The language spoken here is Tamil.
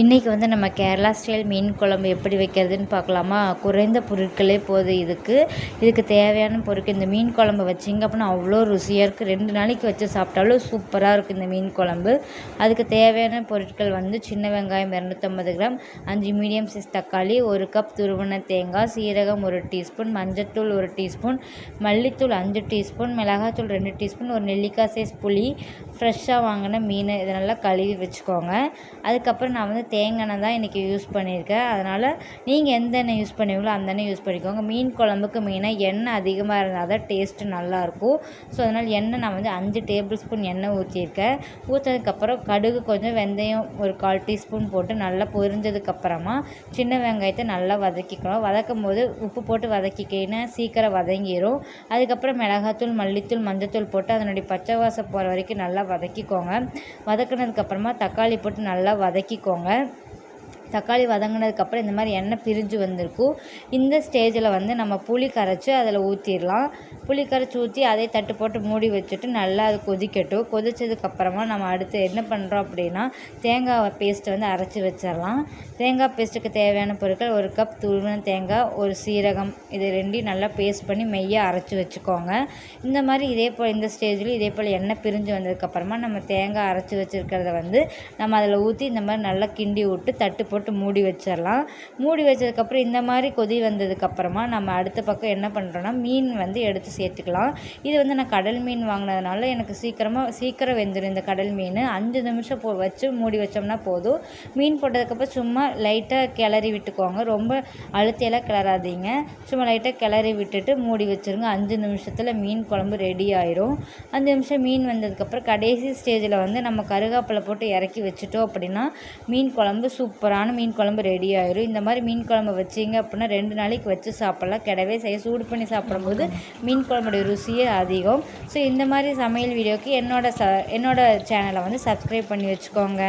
இன்றைக்கி வந்து நம்ம கேரளா ஸ்டைல் மீன் குழம்பு எப்படி வைக்கிறதுன்னு பார்க்கலாமா? குறைந்த பொருட்களே போதும் இதுக்கு. இதுக்கு தேவையான பொருட்கள் இந்த மீன் குழம்பு வச்சிங்க அப்படின்னா அவ்வளோ ருசியாக இருக்குது ரெண்டு நாளைக்கு வச்சு சாப்பிட்டாலும் சூப்பராக இருக்குது இந்த மீன் குழம்பு. அதுக்கு தேவையான பொருட்கள் வந்து சின்ன வெங்காயம் இரநூத்தம்பது கிராம் அஞ்சு மீடியம் சைஸ் தக்காளி ஒரு கப் துருவன தேங்காய் சீரகம் ஒரு டீஸ்பூன் மஞ்சத்தூள் ஒரு டீஸ்பூன் மல்லித்தூள் அஞ்சு டீஸ்பூன் மிளகாத்தூள் ரெண்டு டீஸ்பூன் ஒரு நெல்லிக்காய் சைஸ் புளி ஃப்ரெஷ்ஷாக வாங்கின மீன் இதை நல்லா கழுவி வச்சுக்கோங்க. அதுக்கப்புறம் நான் வந்து தேங்காய் எண்ணெய் தான் இன்றைக்கி யூஸ் பண்ணியிருக்கேன். அதனால் நீங்கள் எந்த எண்ணெய் யூஸ் பண்ணுவீங்களோ அந்த எண்ணெய் யூஸ் பண்ணிக்கோங்க. மீன் குழம்புக்கு மெயினாக எண்ணெய் அதிகமாக இருந்தால் தான் டேஸ்ட்டு நல்லாயிருக்கும் ஸோ அதனால் எண்ணெய் நான் வந்து அஞ்சு டேபிள் ஸ்பூன் எண்ணெய் ஊற்றிருக்கேன் ஊற்றினதுக்கப்புறம் கடுகு கொஞ்சம் வெந்தயம் ஒரு கால் டீஸ்பூன் போட்டு நல்லா பொரிஞ்சதுக்கப்புறமா சின்ன வெங்காயத்தை நல்லா வதக்கிக்கணும். வதக்கும் போது உப்பு போட்டு வதக்கிக்கினா சீக்கிரம் வதங்கிடும் அதுக்கப்புறம் மிளகாத்தூள் மல்லித்தூள் மஞ்சத்தூள் போட்டு அதனுடைய பச்சை வாசம் போகிற வரைக்கும் நல்லா வதக்கிக்கோங்க. வதக்குனதுக்கப்புறமா தக்காளி போட்டு நல்லா வதக்கிக்கோங்க. ver. தக்காளி வதங்கினதுக்கப்புறம் இந்த மாதிரி எண்ணெய் பிரிஞ்சு வந்திருக்கும் இந்த ஸ்டேஜில் வந்து நம்ம புளி கரைச்சி அதில் ஊற்றிடலாம் புளி கரைச்சி ஊற்றி அதே தட்டு போட்டு மூடி வச்சுட்டு நல்லா அது கொதிக்கட்டும். கொதித்ததுக்கப்புறமா நம்ம அடுத்து என்ன பண்ணுறோம் அப்படின்னா தேங்காய் பேஸ்ட்டை வந்து அரைச்சி வச்சிடலாம் தேங்காய் பேஸ்ட்டுக்கு தேவையான பொருட்கள் ஒரு கப் துருவின தேங்காய் ஒரு சீரகம் இது ரெண்டையும் நல்லா பேஸ்ட் பண்ணி மெய்யாக அரைச்சி வச்சுக்கோங்க. இந்த மாதிரி இதே போல் இந்த ஸ்டேஜ்லேயும் இதே போல் எண்ணெய் பிரிஞ்சு வந்ததுக்கப்புறமா நம்ம தேங்காய் அரைச்சி வச்சுருக்கிறத வந்து நம்ம அதில் ஊற்றி இந்த மாதிரி நல்லா கிண்டி விட்டு தட்டு போட்டு மூடி வச்சிடலாம் மூடி வச்சதுக்கப்புறம் இந்த மாதிரி கொதி வந்ததுக்கப்புறமா நம்ம அடுத்த பக்கம் என்ன பண்ணுறோன்னா மீன் வந்து எடுத்து சேர்த்துக்கலாம். இது வந்து நான் கடல் மீன் வாங்கினதுனால எனக்கு சீக்கிரமாக சீக்கிரம் வெந்துடும் இந்த கடல் மீன். அஞ்சு நிமிஷம் போ வச்சு மூடி வச்சோம்னா போதும். மீன் போட்டதுக்கப்புறம் சும்மா லைட்டாக கிளறி விட்டுக்கோங்க. ரொம்ப அழுத்தியெல்லாம் கிளறாதீங்க. சும்மா லைட்டாக கிளறி விட்டுட்டு மூடி வச்சுருங்க. அஞ்சு நிமிஷத்தில் மீன் குழம்பு ரெடி ஆயிரும். அஞ்சு நிமிஷம் மீன் வந்ததுக்கப்புறம் கடைசி ஸ்டேஜில் வந்து நம்ம கருகாப்பில் போட்டு இறக்கி வச்சுட்டோம் அப்படின்னா மீன் குழம்பு சூப்பரான சூப்பரான மீன் குழம்பு ரெடி ஆயிரும். இந்த மாதிரி மீன் குழம்பு வச்சிங்க அப்படின்னா ரெண்டு நாளைக்கு வச்சு சாப்பிட்லாம். கிடவே செய்ய சூடு பண்ணி சாப்பிடும்போது மீன் குழம்புடைய ருசியே அதிகம். ஸோ இந்த மாதிரி சமையல் வீடியோக்கு என்னோட ச என்னோட சேனலை வந்து சப்ஸ்கிரைப் பண்ணி வச்சுக்கோங்க.